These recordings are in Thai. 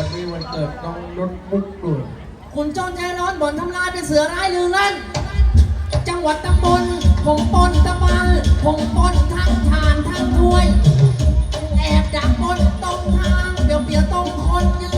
วันนี้วันเกิดน้องลดมุกด้วยคุณโจรใจร้อนบ่นทำลายเป็นเสือร้ายลือลั่น จังหวัดตำบลผมปนตะบันผมปนทั้งทานทั้งถ้วย แอบดักปนตรงทางเปรียวเปียวตรงคนยืน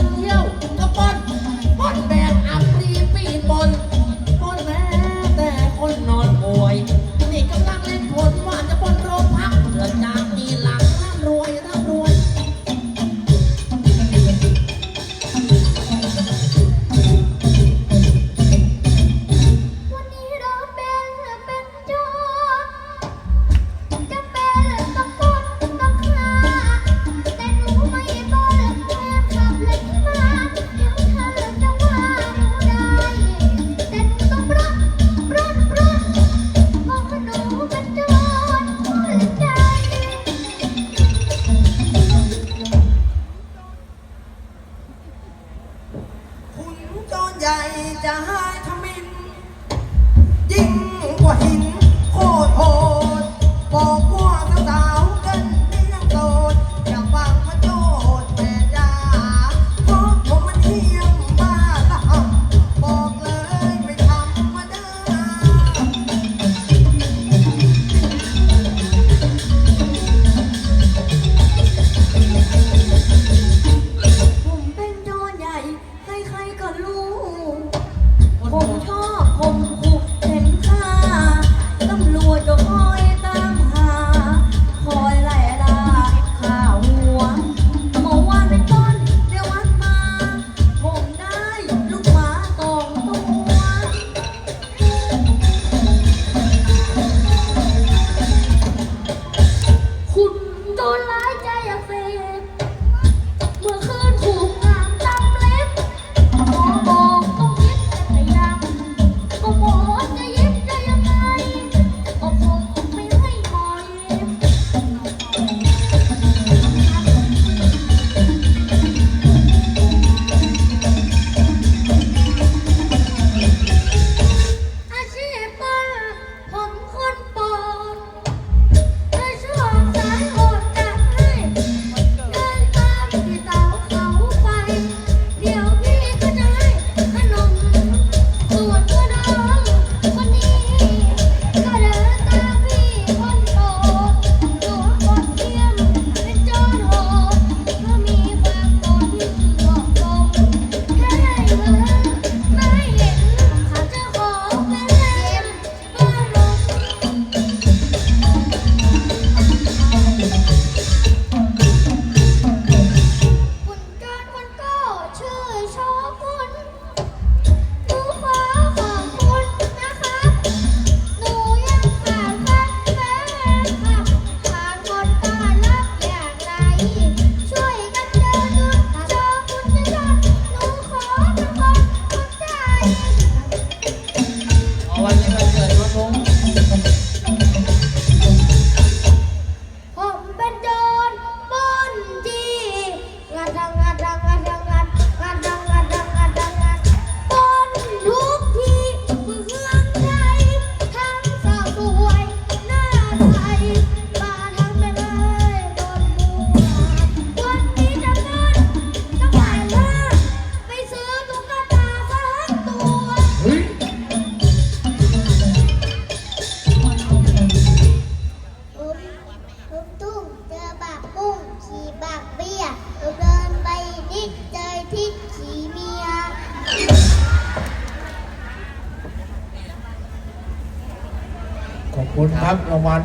ขอบคุณครับรางวัล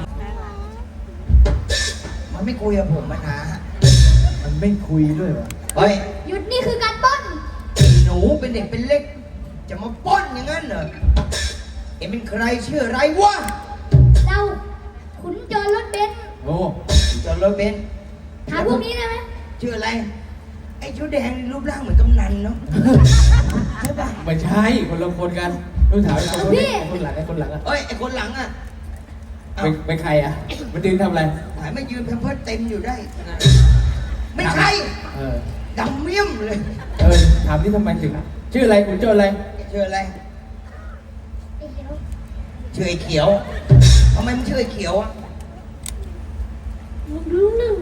มันไม่คุยกับผมมานะมันไม่คุยด้วยวะเฮ้ยหยุดนี่คือการปล้น หนูเป็นเด็กเป็นเล็ก จะมาปล้นอย่างนั้นเหรอเอ็งเป็นใครชื่ออะไรวะเราขุนโจรรถเบนซ์โอ้จอรถเบนซ์ถามพวกนี้ได้ไหมชื่ออะไร ไอ้ชุดแดงรูปร่างเหมือนกำนันเนาะใช่ปะไม่ใช่คนละคนกันต้องถามไอ้คนนี้ไอ้คนหลังไอ้คนหลังอะเอ้ยไอ้คนหลังอะ เอ้าเป็นเป็นใครอะมันยืนทำอะไร หายมายืนแพมเพิร์สเต็มอยู่ได้ ไม่ใช่เออ ดำเมี่ยมเลย เออ ถามที่ทำไมถึง ชื่ออะไรคุณโจรอะไร ชื่ออะไรไอ้เหี้ยชื่อไอ้เขียวทำไมมันชื่อไอ้เขียวอะมึงรู้หนึ่ง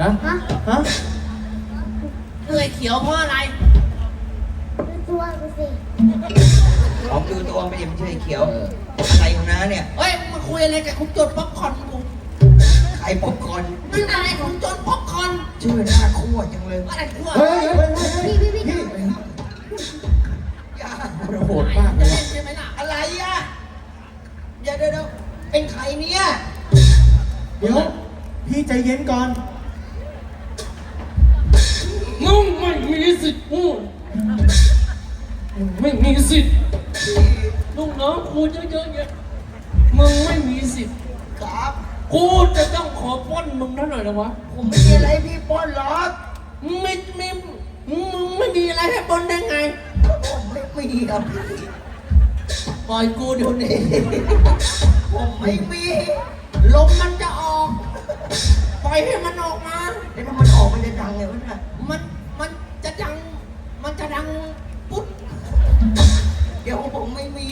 ฮะ ฮะฮะเหนื่อยเขียวเพราะอะไรดูตัวกูสิผมดูตัวไม่ได้ไม่ใช่เขียว อะไรของน้าเนี่ย เฮ้ยมา คุยอะไรกับคุณจดป๊อปคอร์นกูใครป๊อปคอร์นนั่นอะไรคุณจดป๊อปคอร์นชื่อหน้าคั่วจังเลยอะไรทั่วเฮ้ยเฮ้ยเฮ้ย วะผมไม่มีอะไรให้พี่ปล้นหรอกมึงไม่ไม่มึงมึงไม่มีอะไรให้บนได้ไง ผมไม่มีครับพี่ปล่อยกูเดี๋ยวนี้ ผมไม่มีลมมันจะออก ปล่อยให้มันออกมาแล้วถ้ามันออกมันจะดังไงวะเนี่ยมันมันจะดัง มันจะดังปุ๊บเดี๋ยวผมไม่มี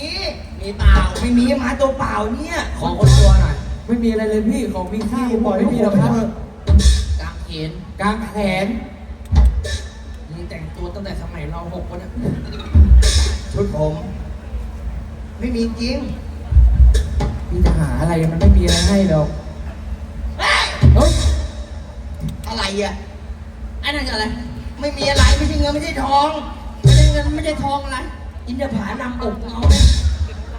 มีเปล่า ไม่มีมาตัวเปล่าเนี่ย ขอคนตัวหน่อย ไม่มีอะไรเลยพี่ ของมีค่าผมปล่อยให้พี่หรอกครับกางเขนกลางแขนมึงแต่งตัวตั้งแต่สมัยเราหกวันนะชุดผม ไม่มีจริงพี่จะหาอะไรมันไม่มีอะไรให้หรอกเฮ้ยเฮ้ยอะไรอะไอ้นั่นคืออะไร ไม่มีอะไรไม่ใช่เงินไม่ใช่ทองไม่ใช่เงินไม่ใช่ทองอะไรอินทผลัมอบเงา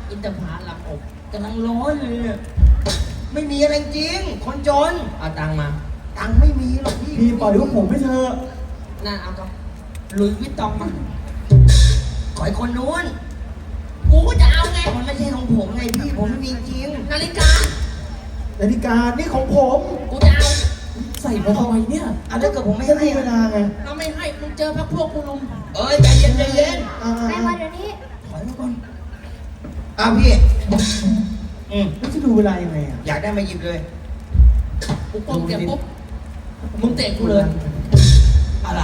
อินทผลัมอบกำลังร้อนเลยเนี่ยไม่มีอะไรจริง คนจนเอาตังค์มา ตังค์ไม่มีหรอกพี่พี่ปล่อยพวกผมไม่เถอะนั่นเอาตังค์ลุยวิตตองมาขอให้คนนู้นกูก็จะเอาไงมันไม่ใช่ของผมไงพี่ผมไม่มีจริงนาฬิกานาฬิกานี่ของผม กูจะเอาใส่มาทำไมเนี่ยอะถ้าเกิดผมไม่ไม่ให้ให้เวอะลาไงเราไม่ให้มึงเจอพักพวกกูลุมเอ้ยใจเย็นใจเย็นอ่าไปมาเดี๋ยวนี้ถอยมาก่อนอ้าวพี่อืมแล้วจะดูเวลายังไงอะอยากได้มาหยิบเลยกูก้มเก็บปุ๊บ มึงเตะกูเลย อะไร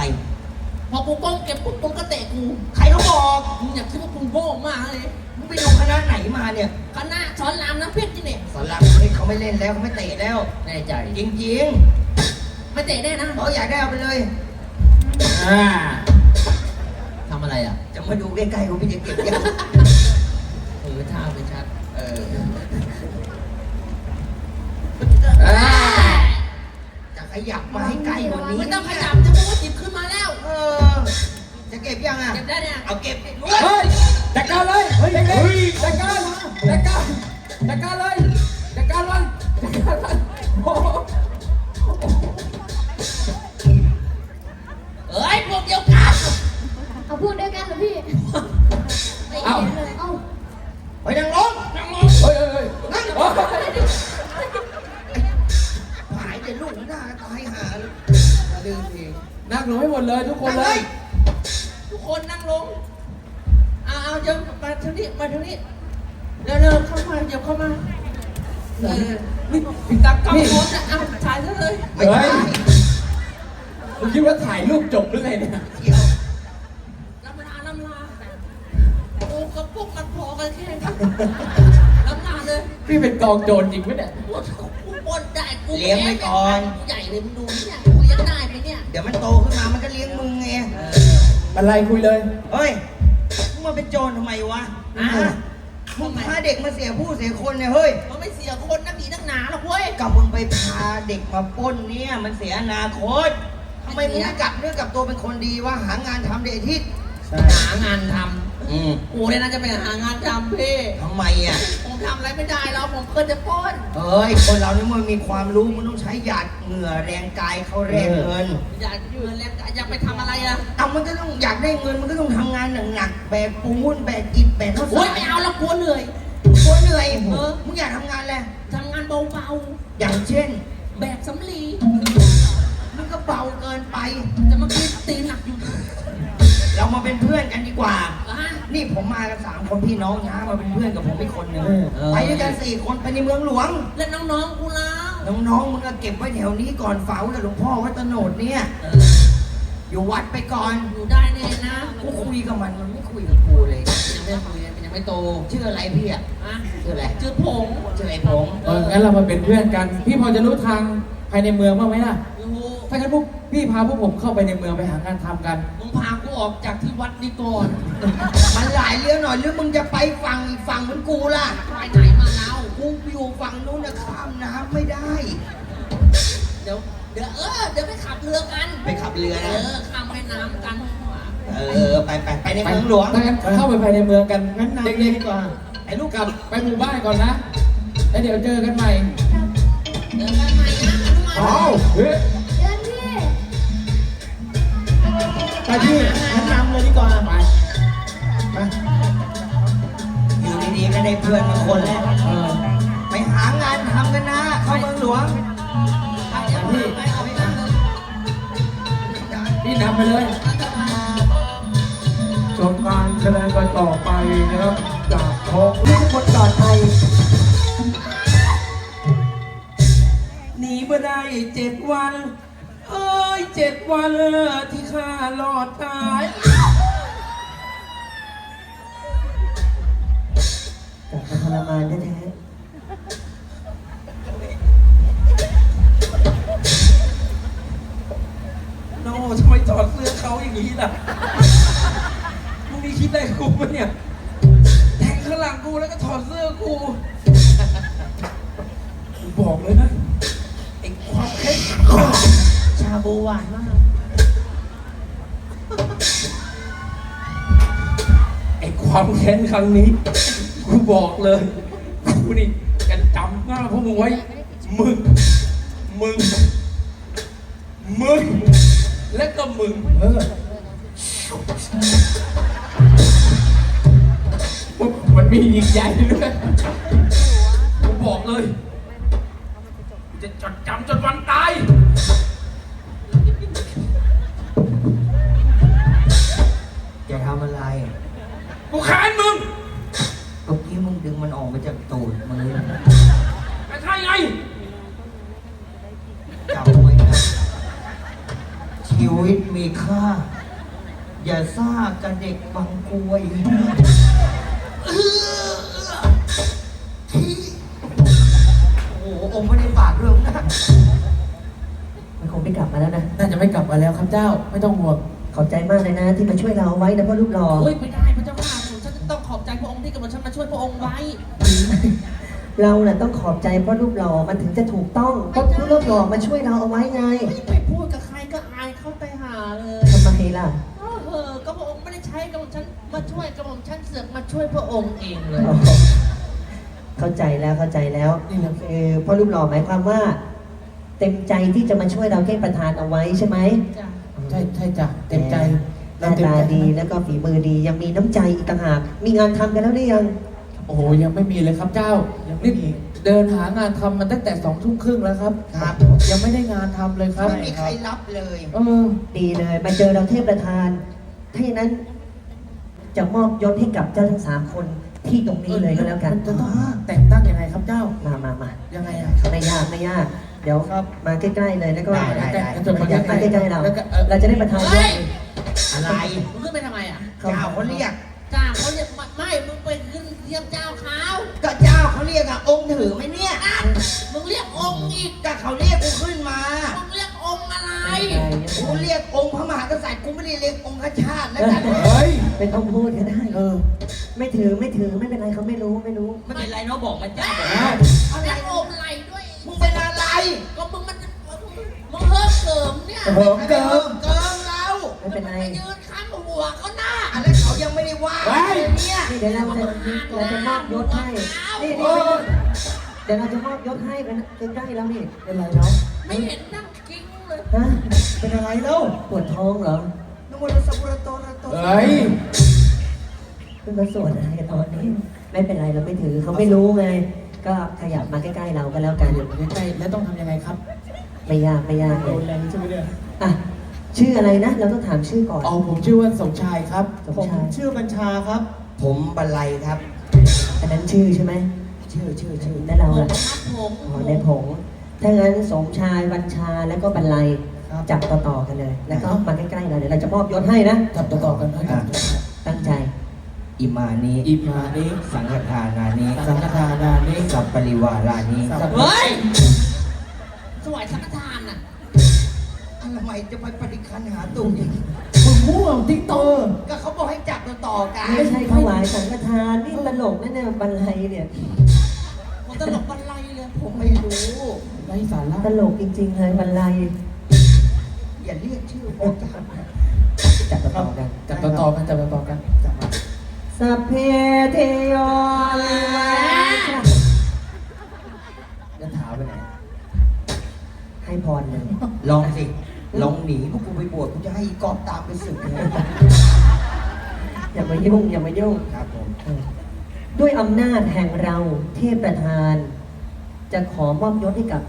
พอกูก้มเก็บปุ๊บมึงก็เตะกูใครเขาบอกมึงอยากคิดว่ากูโง่มากเลยมึงไปดูคณะไหนมาเนี่ยคณะสอนรามน้ำเพชรนี่เนี่ยสอนรามเฮ้ยเขาไม่เล่นแล้วเขาไม่เตะแล้ว แน่ใจจริงไม่เตะแน่นะๆเขาอยากได้เอาไปเลย อ่าทำอะไรอะจะมาดูใกล้ๆผมพี่จะเก็บยังเออท่าไม่ชั ยับมาให้ใกล้กว่านี้ไม่ต้องขยับจะพูดจิบขึ้นมาแล้ว เออ จะเก็บยังอะ เก็บได้เนี่ยเอาเก็บดิเฮ้ยจัดการเลย เฮ้ยเฮ้ยจัดการจัดการจัดการเลยจัดการเลยจัดการเลยโอ้โหเอ้ยพวกเดียวกัน เอาพูดด้วยกันเหรอพี่ ลูกหน้าตายหาเลยลืมทีนั่งลงให้หมดเลยทุกคนนั่งเลเลยยทุกคนนั่งลงเอาเอาเดี๋ยวมาทางนี้มาทางนี้เร็วๆเข้ามาเดี๋ยวเข้ามาเออนี่ตักกล้องโพสอะเอาถ่ายซะเลยไม่ใช่มึงคิดว่าถ่ายรูปจบหรือไงเนี่ยเกี่ยวลำลาลำลากูกับพวกมันพอกันแค่นี้ลำลาเลย พี่เป็นกองโจรจริงไหมเนี่ย กูกูปนได้กูเลี้ยงไว้ก่อนใหญ่เลยมึงดูเนี่ยกูเลี้ยงได้ไหมเนี่ยเดี๋ยวมันโตขึ้นมามันก็เลี้ยงมึงไงอะไรคุยเลย เฮ้ยมึงมาเป็นโจรทำไมวะอะมึงพาเด็กมาเสียผู้เสียคนเนี่ยเฮ้ยมันไม่เสียคนนักหนีนักหนาหรอกเว้ยกับมึงไปพาเด็กมาปล้นเนี่ยมันเสียอนาคตทำไมมึงไม่กลับเรื่องกลับตัวเป็นคนดีวะหางานทำเดอาทิตย์ใช่หางานท อืมำกูเนี่ยน่าจะไปหางานทำพี่ ทำไมอะ ผมทำอะไรไม่ได้เราผมเคยจะปล้นเฮ้ย คนเรานี่มันมีความรู้มันต้องใช้หยาดเหงื่อแรงกายเขาแรงเงิน อยากยืนแล้วอยากไปทำอะไรอะเอามันก็ต้องอยากได้เงินมันก็ต้องทำงานหนักๆแบกปูนแบกอิฐแบกข้าวโอ๊สายรไม่เอาแล้วกลัวเหนื่อยตัวเหนื่อยเออ มึงอยากทำงานอะไรทำงานเบาอย่างเช่น นี่ผมมากันสามคนพี่น้องนะมาเป็นเพื่อนกับผมอีกคนหนึ่งเออ ไปด้วยกันสี่คนไปในเมืองหลวง แล้วน้องๆกูแล้วน้องๆมึงก็เก็บไว้แถวนี้ก่อนฝากไว้กับหลวงพ่อวัดตะโนดเนี่ยอยู่วัดไปก่อนอยู่ได้แน่นะกูคุยกับมันมันไม่คุยกับกูเลยยังไม่คุยมันยังไม่โตชื่ออะไรพี่อะอะชื่ออะไรชื่อผงชื่อไอ้ผงเอองั้นเรามาเป็นเพื่อนกัน พี่พอจะรู้ทางภายในเมืองบ้างไหมล่ะรู้ ถ้างั้นพวกพี่พาพวกผมเข้าไปในเมืองไปหางานทำกัน มึงพากูออกจากที่วัดนี้ก่อน มันหลายเรื่องหน่อยหรือมึงจะไปฝั่งอีกฝั่งเหมือนกูล่ะ ไปไหนมาแล้ว กูอยู่ฝั่งนู้นนะข้ามน้ำไม่ได้ เดี๋ยว เดี๋ยวเออเดี๋ยวไปขับเรือกันไปขับเรือเอนะอข้ามแม่น้ำกันเออ ไปไปไปในเมืองหลวง ถ้างั้นเข้าไปภายในเมืองกันงั้นนำ เด็กดีกว่าๆไอ้ลูกกลับไปหมู่บ้านก่อนนะ แล้วเดี๋ยวเจอกันใหม่ เดี๋ยวกันใหม่นะทุกคนอ้าวเฮ้ย พี่งั้นนำเลยดีกว่าไปไปอยู่ดีๆก็ได้เพื่อนมาคนแล้ว นี้ล่ะมึงมีคิดอะไรกับกูปะเนี่ย แทงข้างหลังกูแล้วก็ถอดเสื้อกูกูบอกเลยนะไอ้ความแค้นชาบูหวานมาก ไอ้ความแค้นครั้งนี้ กูบอกเลย กูนี่จะจำหน้าพวกมึงไว้ มึง มึง มึง และก็มึง เออ มันมียิงใหญ่ด้วยกูบอกเลย จะจดจำจนวันตายๆจะทำอะไร กูแค้นมึงเมื่อกี้มึงดึงมันออกมาจากตูดมือไม่ใช่ไงจำไว้นะชีวิตมีค่า อย่าซ่ากับเด็กบางกรวยเออที่โอ้โหองค์ไม่ได้ฝากเรื่องนะมันคงไม่กลับมาแล้วนะ น่าจะไม่กลับมาแล้วครับเจ้า ไม่ต้องห่วงขอบใจมากเลยนะที่มาช่วยเราเอาไว้นะพ่อรูปหล่อโอ้ยไม่ได้พระเจ้าค่ะผมฉันจะต้องขอบใจพระองค์ที่กำลังฉันมาช่วยพระองค์ไว้ เราน่ะต้องขอบใจพ่อรูปหล่อมันถึงจะถูกต้องเพราะพ่อรูปหล่อมาช่วยเราเอาไว้ไง ไม่ไปพูด ช่วยพระองค์เองเลยอ๋อเข้าใจแล้วเข้าใจแล้วนี่คือพ่อรูปหล่อหมายความว่า เต็มใจที่จะมาช่วยเราแก้ประทานเอาไว้ใช่ไหมจ้ะใช่ใช่จ้ะเต็มใจหน้าตาดีแล้วก็ฝีมือดียังมีน้ำใจอีกต่างหาก มีงานทำกันแล้วหรือยัง โอ้โหยังไม่มีเลยครับเจ้านี่เดินหางานทำมาตั้งแต่สองทุ่มครึ่งแล้วครับ ครับ ยังไม่ได้งานทำเลยครับไม่มีใครรับเลย เออ ดีเลย มาเจอเราเทพประธาน ถ้าอย่างนั้น จะมอบยศให้กับเจ้าทั้งสามคนที่ตรงนี้เลยก็แล้วกันมัน จะต้องแต่งตั้งยังไงครับเจ้า มามามายังไงอะ ไม่ยากไม่ยาก เดี๋ยวมาใกล้ๆเลยแล้วก็ได้ได้ได้จะมาอยากมาใกล้ๆเรา แล้วก็เอ่อ เราจะได้ประทานยเฮ้ศยอะไรมึงขึ้นไปทำไมอะเจ้าเขาเรียก จ้าเขาเรียกไม่ไม่ มึงไปขึ้นเทียมเจ้าเขาก็เจ้าเขาเรียกอะองค์ถือไหมเนี่ยนั่นมึงเรียกองค์อีกก็เขาเรียกกูขึ้นมา มึงเรีย ไงกูเรียกองค์พระมหากษัตริย์กูไม่ได้เรียกองค์ชาติแล้วกันเฮ้ยเป็นต้องพูดก็ได้เออ ไม่ถือไม่ถือไม่เป็นไรเขาไม่รู้ไม่รู้ไม่เป็นไรเนาะบอกมาจ้าอ้าวเรียกองค์อะไรด้วยมึงเป็นอะไรก็มึงมันมึงเฮิร์มเกิมเนี่ยเหิมเกิมเกินเราไม่เป็นไรยืนข้างหัวเขาหน้าอะไรเขายังไม่ได้ว่าเฮ้ยเนี่ยนี่เดี๋ยวเราจะเราจะมอบยศให้นี่นี่เดี๋ยวเราจะมอบยศให้เป็นใกล้ๆแล้วนี่เป็นไรเนาะไม่เห็นนั่งกิ้ง ฮะเป็นอะไรเล่าปวดท้องเหรอนโมตัสสะพุทธโตระโตเฮ้ยเพิ่งมาสวดอะไรกันตอนนี้ ไม่เป็นไรเราไม่ถือเขาไม่รู้ไง ก็ขยับมาใกล้ๆเราก็แล้วกันใกล้ๆแล้วต้องทำยังไงครับไม่ยากไม่ยากเลโดยนแรงใช่ไหมเนี่ยอะชื่ออะไรนะ เราต้องถามชื่อก่อน อ๋อผมชื่อว่าสมชายครับสมชาย ชื่อบัญชาครับ ผมบันไลครับ อันนั้นชื่อใช่ไหมชื่อชื่อชื่อแล้วเราผมล่ะพัดผมอ๋อในผง ถ้างั้นสมชายบัญชาแล้วก็บรรลัยครับ จับต่อๆกันเลย แล้วก็มาใกล้ๆเราเดี๋ยวเราจะมอบยศให้นะ จับต่อๆกันนะครับตั้งใจ อิมานิอิมานิสังฆทานานิสังฆทานานิ สัพปริวารานิสัพ เฮ้ยสวยสังฆทานน่ะอทำไมจะไปปฏิคันหาตุ่มอีกมึงมั่วติ๊กโตก็เขาบอกให้จับต่อๆกันไม่ใช่ถวายสังฆทานนี่ตลกนั่นเนี่ยบรรลัยเนี่ยผม ตลกบรรลัยเลยผมไม่รู้ไร้สาระตลกจริงๆเลยบรรลัยอย่าเรียกชื่อผมจับจับต่อๆกันจับต่อๆกันจับต่อๆกันจับมาสัพเพเทโยจะถามไปไหน ให้พรเลยลองสิ ลองหนีพวกกูไปบวชกูจะให้อีกอบตามไปสึกเลยอย่ามายุ่งอย่ามายุ่งครับผมเออ ด้วยอำนาจแห่งเราเทพประธาน จะขอมอบยศให้กับ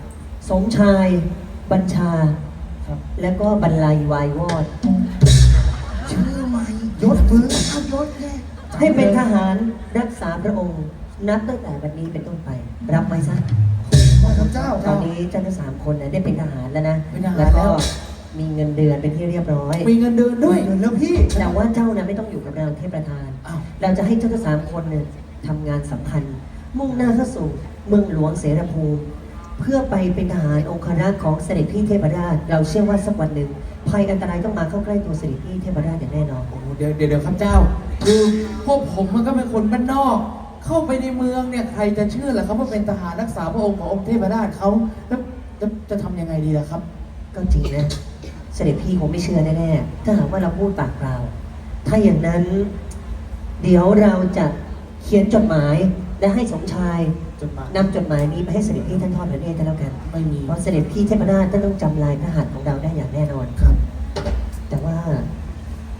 สมชายบัญชาครับแล้วก็บรรลัยวายวอด ชื่อใหม่ยศมือเอายศแน่ให้เป็นทหารรักษาพระองค์ นับตั้งแต่วันนี้เป็นต้นไป รับไว้ซะพระเจ้าตอนนี้เจ้าทั้งสามคนนะได้เป็นทหารแล้วนะเป็นทหาร แล้วก็แล้วมีเงินเดือนเป็นที่เรียบร้อย มีเงินเดือนด้วยเงินแล้วพี่แต่ว่าเจ้านะไม่ต้องอยู่กับเราเทพประธาน อ้าว เราจะให้เจ้าทั้งสามคนเนี่ย ทำงานสำคัญ มุ่งหน้าเข้าสู่เมืองหลวงเสรภูมิเพื่อไปเป็นทหารองครักษ์ของเสด็จพี่เทพราช เราเชื่อว่าสักวันหนึ่งภัยอันตรายต้องมาเข้าใกล้ตัวเสด็จพี่เทพราชอย่างแน่นอน โอ้โหเดี๋ยวเดี๋ยวเดี๋ยวครับเจ้า คือพวกผมมันก็เป็นคนบ้านนอก เข้าไปในเมืองเนี่ยใครจะเชื่อล่ะครับว่าเป็นทหารรักษาพระองค์ขององค์เทพราชเขาแล้วจะจะทำยังไงดีล่ะครับ ก็จริงนะ เสด็จพี่คงไม่เชื่อแน่ๆถ้าหากว่าเราพูดปากเปล่า ถ้าอย่างนั้น เดี๋ยวเราจะ เขียนจดหมายและให้สมชายจดหมายนำจดหมายนี้ไปให้เสด็จพี่ท่านทอดพระเนตรกันแล้วกัน ไม่มีเพราะเสด็จพี่เทพนาถท่านต้องจำลายพระหัตถ์ของเราได้อย่างแน่นอนครับ แต่ว่า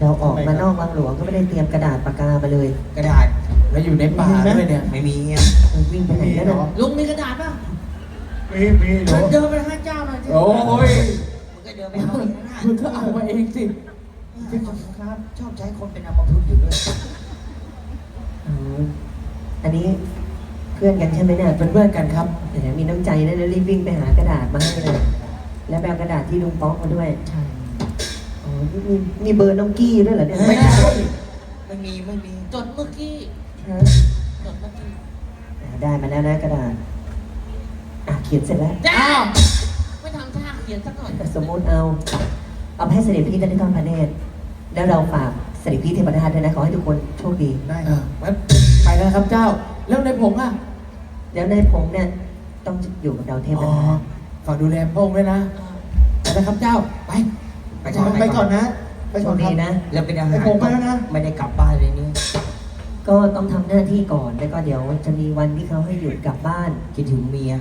เราออกมานอกวังหลวงก็ไม่ได้เตรียมกระดาษปากกามาเลย กระดาษแล้วอยู่ในป่าด้วยเนี่ยไม่มีอะมันวิ่งไปไหนแล้วนะลุงมีกระดาษป่ะมีมีหนูเดินไปหาเจ้าหน่อยสิโอ้ยมึงก็เดินไปเอาเองนะคุณก็เอามาเองสิครับชอบใช้คนเป็นอัมพฤกษ์อยู่ด้วย อ๋ออันนี้เพื่อนกันใช่ไหมเนี่ยเป็นเพื่อนกันครับเดี๋ยวมีน้ำใจนะแล้วรีบวิ่งไปหากระดาษมาให้เลยแล้วแบกกระดาษที่ลุงป๊อกมาด้วยใช่อ๋อนี่มีมีเบอร์น้องกี้ด้วยเหรอเนี่ยไม่ได้ไม่มีไม่มีจดเมื่อกี้ฮะจดเมื่อกี้อ่าได้มาแล้วนะกระดาษอะเขียนเสร็จแล้ว จ้าไม่ทำท่าเขียนสักหน่อย สมมติเอา เอาไปให้เสด็จพี่ท่านที่ทอดพระเนตรแล้วเราฝากเส ด็จพี่เทพราชด้วยนะขอให้ทุกคนโชคดีได้ครับงั้นไปแล้วครับเจ้า แล้วในผงอะแล้วนายพงษ์เนี่ยต้องอยู่กับเราเทพอ๋อราชฝากดูแลพระองค์ด้วยนะไปนะครับเจ้าไปไปก่อนไปก่อนนะ ไปโชก่อคนคดีรับ นะ แล้วเป็นอาหารผมไปแล้วนะ ไม่ได้กลับบ้านเลยนี่ก็ต้องทำหน้าที่ก่อนแล้วก็เดี๋ยวจะมีวันที่เขาให้หยุดกลับบ้าน คิดถึงเมีย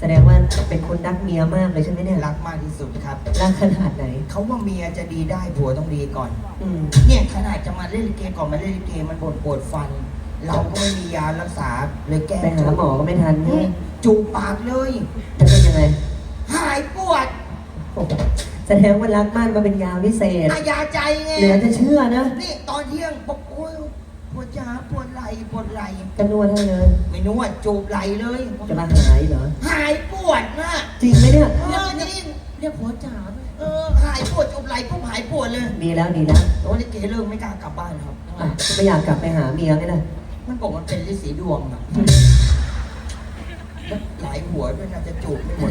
แสดงว่าเป็นคนรักเมียมากเลยใช่ไหมเนี่ยรักมากที่สุดครับ รักขนาดไหน เขาว่าเมียจะดีได้ผัวต้องดีก่อน อืมเนี่ยขนาดจะมาเล่นลิเกก่อนมาเล่นลิเกมันปวดปวดฟัน เราก็ไม่มียารักษาเลยแก้ไปหาหมอก็ไม่ทันอืนี่มจูบปากเลย จะเป็นยังไงหายปวดโอ้โหแสดงว่ารักมากมาเป็นยาวิเศษ อายาใจไงเหลือจะเชื่อนะ นี่ตอนเที่ยงบอกโอ้ยปวดขา ปวดไหล่ปวดไหล่จะนวดให้เลย ไม่นวดจูบไหล่เลยจะมาหายเหรอ หายปวดนะจริงไหมเนี่ย เออจริงเรียกหัวจ๋าด้วยเออหายปวดจูบไหล่ปุ๊บหายปวดเลยดีแล้วดีแล้วโอ้ลิเกเริ่มไม่กล้ากลับบ้านครับ อะไม่อยากกลับไปหาเมียไงนะมันบอกมันเป็นฤทธิ์สีดวงอะแล้วหลายหัวด้วยน่าจะจูบไม่หมด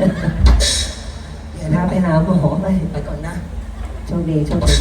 เดี๋ยวนะพาไปหาหมอไป ไปก่อนนะ โชคดีโชคดี